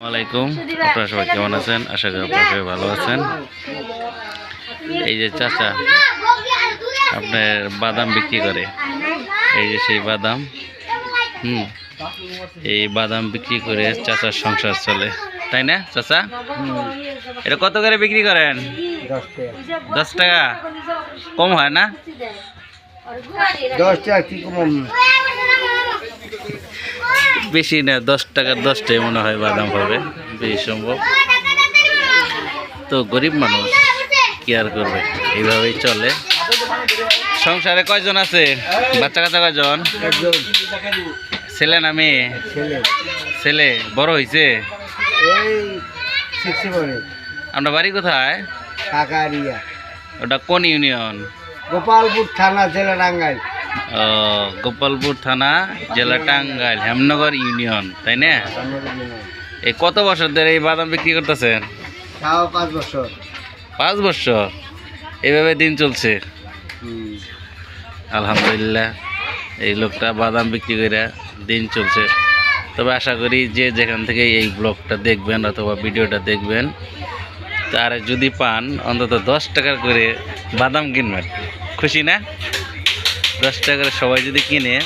আসসালামাইকুম আপনারা সবাই কেমন আছেন? আশা করি আপনারা সবাই ভালো আছেন। এই যে চাচা, আপনার বাদাম বিক্রি করে। এই যে সেই বাদাম, হুম, এই বাদাম বিক্রি করে চাচার সংসার চলে। তাই না, চাচা? এটা কত করে বিক্রি করেন? দশ টাকা। কম হয় না? দশ টাকা, কি কম? বেশি না দশ টাকার দশটাই মনে হয় বাদাম হবে। বেশি সম্ভব। তো গরিব মানুষ কি আর করবে? এইভাবেই চলে। সংসারে কয়জন আছে? বাচ্চা কাচ্চা কয়জন? ছেলে না মেয়ে? ছেলে। ছেলে। বড় হয়েছে আপনার বাড়ি কোথায়? ওটা কোন ইউনিয়ন? গোপালপুর থানা জেলা টাঙ্গাইল ও, গোপালপুর থানা জেলা টাঙ্গাইল হেমনগর ইউনিয়ন তাই না? এই কত বছর ধরে এই বাদাম বিক্রি করতেছেন? পাঁচ বছর। পাঁচ বছর? এইভাবে দিন চলছে। আলহামদুলিল্লাহ এই লোকটা বাদাম বিক্রি করে দিন চলছে। তবে আশা করি যে যেখান থেকে এই ব্লগটা দেখবেন অথবা ভিডিওটা দেখবেন তার যদি পান অন্তত দশ টাকা করে বাদাম কিনবেন। খুশি না? দশ টাকার সবাই যদি কিনে,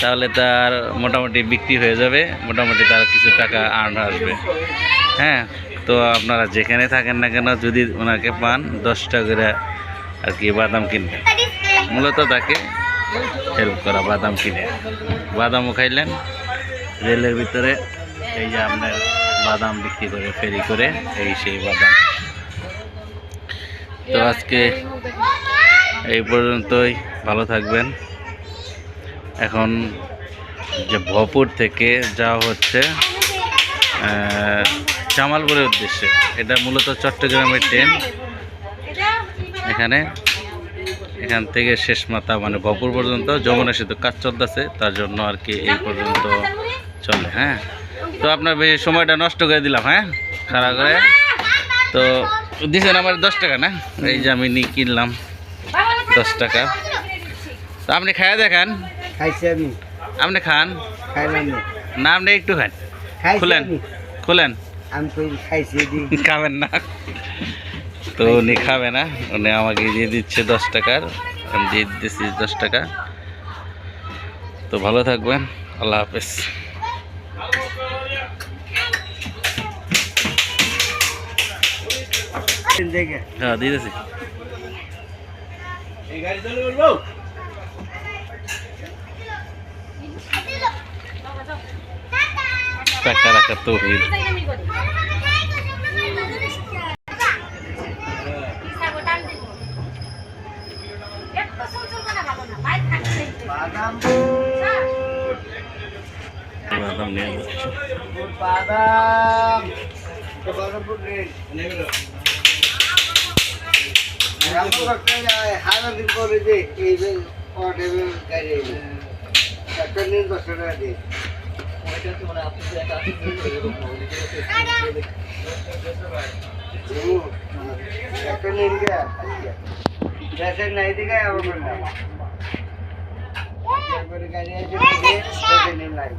তাহলে তার মোটামুটি বিক্রি হয়ে যাবে, মোটামুটি তার কিছু টাকা আর্ন আসবে। হ্যাঁ তো আপনারা যেখানে থাকেন না কেন, যদি ওনাকে পান, দশ টাকা আর কি বাদাম কিনবেন। মূলত তাকে হেল্প করা, বাদাম কিনে। বাদামও খাইলেন, রেলের ভিতরে এই যে আপনার বাদাম বিক্রি করে, ফেরি করে, এই সেই বাদাম। তো আজকে এই পর্যন্তই ভালো থাকবেন। এখন যে ভপুর থেকে যাওয়া হচ্ছে আহ, জামালপুরের উদ্দেশ্যে। এটা মূলত চট্টগ্রামের ট্রেন। এখানে এখান থেকে শেষ মাথা মানে ভপুর পর্যন্ত যমুনা সেতু কাজ চলতেছে তার জন্য আর কি এই পর্যন্ত চলে হ্যাঁ। তো আপনার বেশি সময়টা নষ্ট করে দিলাম হ্যাঁ খারাপ করে। তো দিয়েছেন আমার দশ টাকা না? এই যে আমি নিয়ে কিনলাম। দশ টাকা। তো আপনি খাইয়া দেখান। খাইছি আমি। আপনি খান। না আপনি একটু খান। খুলেন। খুলেন। খাবেন না। তো উনি খাবে না। উনি আমাকে দিয়ে দিচ্ছে দশ টাকার। আমি দিয়ে দিচ্ছি দশ টাকা। তো ভালো থাকবেন। আল্লাহ হাফেজ। দেখে। হ্যাঁ এই গাড়ি টাকা হুম, একটা নিন গা গ্যাসের নাই দিকে আবার বললাম তারপরে গাড়ি আছে দেখে নিন লাই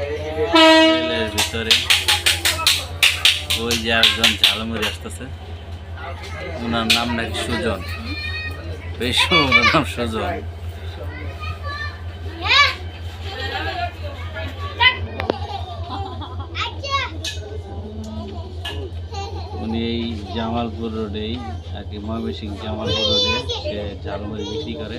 রেলের ভিতরে ওই যে একজন ঝালমুড়ি আসতেছে। ওনার নাম নাকি সুজন। বেশ ওনার নাম সুজন। উনি এই জামালপুর রোডেই আর কি ময়মনসিং জামালপুর রোডে সে ঝালমুড়ি বিক্রি করে।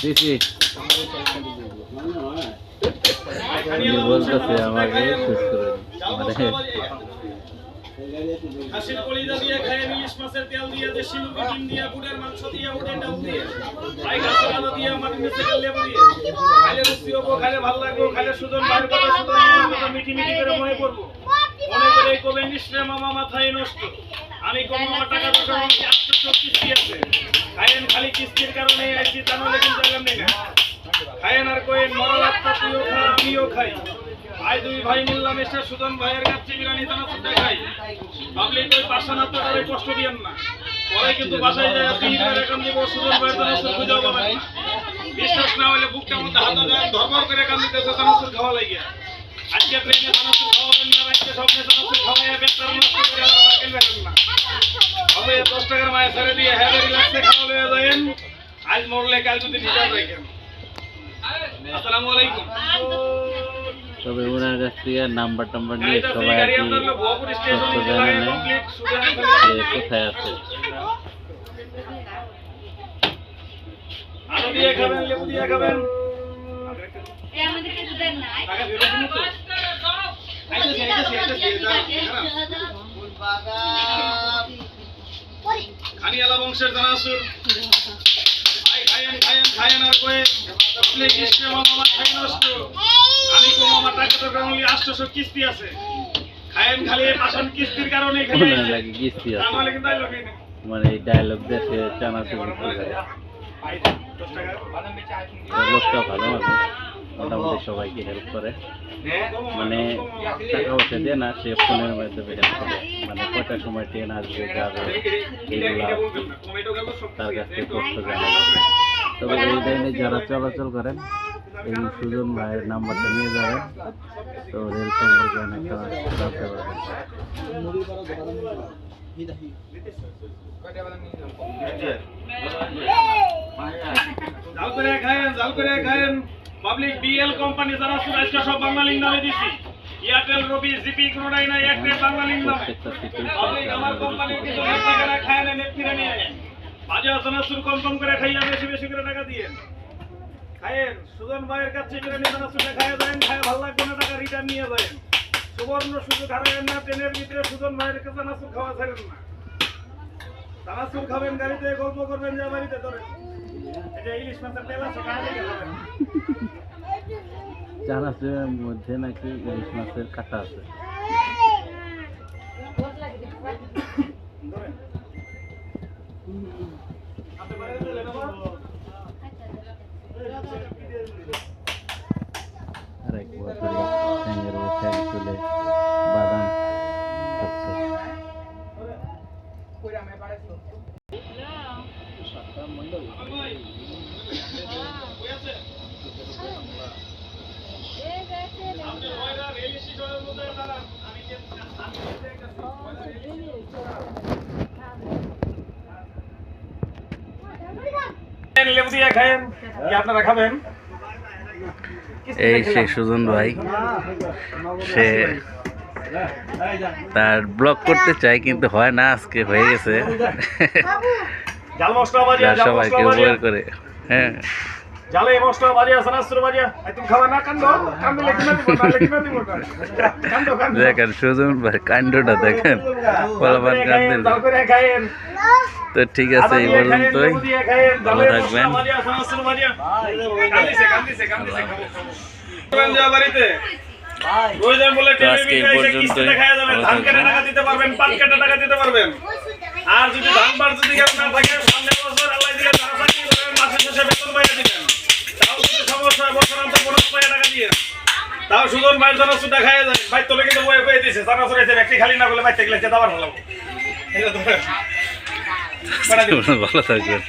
দিছি। উনি বলতেছে আমাকে শেষ করে মানে হাসির কলিজা দিয়ে খায় ইলিশ মাছের তেল দিয়ে ডিম দিয়ে বুটের মাংস দিয়ে ডাল দিয়ে ভাই গাছের আলো দিয়ে মাটির নিচে লেবু দিয়ে খাইলে রুচি হব খাইলে ভালো লাগবো খাইলে সুজন ভাইয়ের কথা সুজন মামার কথা মিটি মিটি করে মনে করব। মনে করে কবে নিশ্চয় মামা মাথায় নষ্ট। আমি কম মামা টাকা আমাকে আটশো কিস্তি আছে খাইয়েন খালি কিস্তির কারণে আইসি তা নাহলে কিন্তু আগাম নেই না খায়েন আর কোয়েন মরাল আত্মা তুইও খা আমিও খাই। ভাই দুই ভাই মিললাম এসে সুদন ভাইয়ের কাছে বিরিয়ানি দানা সুদ্ধা খাই। পাবলিক ওই পাশা না তাদের কষ্ট দিয়েন না। পরে কিন্তু বাসায় যায় তিন এখন দিব সুদন ভাইয়ের দানা সুদ খুঁজেও পাবেন বিশ্বাস না হলে বুকটার মধ্যে হাত দেয় ধর্ম করে কান দিতেছে দানা সুদ খাওয়া লাগিয়া আজকে ট্রেনে দানা সুদ খাওয়াবেন না রাইতে স্বপ্নে দানা সুদ খাওয়াইয়া বেচার নষ্ট করে আবার খেলবেন না হবে দশ টাকার মায়ের ছেড়ে দিয়ে হ্যাঁ রিল্যাক্সে খাওয়া লয়ে যাবেন আজ মরলে কাল যদি হিসাব রাখেন আসসালামু আলাইকুম তবে ওনার কাছ থেকে নাম্বার টাম্বার নিয়ে গাড়িটা সবাই গাড়ি আর কি আপনার ভুয়াপুর স্টেশন তথ্য নিচে জানা লাগে নেই কমপ্লিট সুদান যে কোথায় আছে। আলু দিয়ে খাবেন লেবু দিয়ে খাবেন। খানিয়ালা বংশের জানাসুর খায়েন খায়েন খায়েন আর কয়ে আপনি কৃষ্ণ মামা খাই নষ্ট আমি কো মামা টাকা। তো কারণে আটশোশো কিস্তি আছে খায়েন খালি পাশান কিস্তির কারণে লাগে কিস্তি আছে তাহলে কিন্তু আইলো মানে এই ডায়লগ দেখে টাকা লোকটা ভালো আছে মোটামুটি সবাইকে হেল্প করে। মানে টাকা পয়সা দিয়ে না সে ফোনের মাধ্যমে হেল্প করে। মানে কয়টার সময় ট্রেন আসবে যাবে এইগুলা তার কাছ থেকে তথ্য জানা। তবে এই লাইনে যারা চলাচল করেন এই সুজন ভাইয়ের নাম্বারটা নিয়ে যাবেন। তো রেল সম্পর্কে অনেকটা জানতে পারবেন। জাল করে খায়েন জাল করে খায়েন। পাবলিক বিএল কোম্পানি যারা আজকে সব বাংলালিং নামে দিছি। এয়ারটেল রবি জিপি কোনোটাই নাই একটা বাংলালিং নামে। পাবলিক আমার কোম্পানির কিছু টাকা খায় না কিনে নিয়ে বাজে আসনা শুরু কম কম করে খাইয়া বেশি বেশি করে টাকা দিয়ে। খায়েন, সুজন ভাইয়ের কাছে করে নিয়ে জানা শুনে খাইয়া দেন খায়, ভালো লাগবে না টাকা রিটার্ন নিয়ে যায় সুবর্ণ সুযোগ হারাবেন না, ট্রেনের ভিতরে সুজন ভাইয়ের কাছে জানাসুর খাওয়া ছাড়েন না। জানাসুর খাবেন গাড়িতে, গল্প করবেন, যা বাড়িতে ধরেন। তেল আছে মধ্যে নাকি ইলিশ মাছের কাটা আছে আপনি বাড়িতে চলে যাব আর এক বছর ঠ্যাঙের ও ঠ্যাং তুলে বাদাম খাচ্ছে আপনি ময়রা রেল স্টেশনের মধ্যে দাঁড়ান আমি যে আমি যে একটা লেবু দিয়ে খায়েন কি আপনারা খাবেন? এই সেই সুজন ভাই সে তার ব্লক করতে চাই কিন্তু হয় না আজকে হয়ে গেছে। সবাইকে উপকার করে হ্যাঁ। জালে মশলা বাজে সানাস্ত্র বাজে? আই তুমি খাবা না কান্দো? কান্দো লেগে না দিব না লেগে না দিব কান্দো কান্দো। দেখেন সুজন ভাই কাণ্ডটা দেখেন। ফলাফল কান্দেন জাল করে খায়েন তো ঠিক আছে এই পর্যন্তই। ভালো থাকবেন। আজকে এই পর্যন্তই। পারবেন আর যদি ধান বার যদি কেউ না থাকে সামনে বছর আল্লাহ দিলে ধান চাকরি করবেন মাসে শেষে বেতন পাইয়া দিবেন তাও যদি সমস্যা হয় বছর অন্তর বোনাস পাইয়া টাকা দিয়ে তাও সুজন ভাই কিন্তু বয়ে বয়ে দিছে জানা সুরাইছে ব্যক্তি খালি না করলে বাইতে গেলে দাবার ভালো ভালো থাকবেন।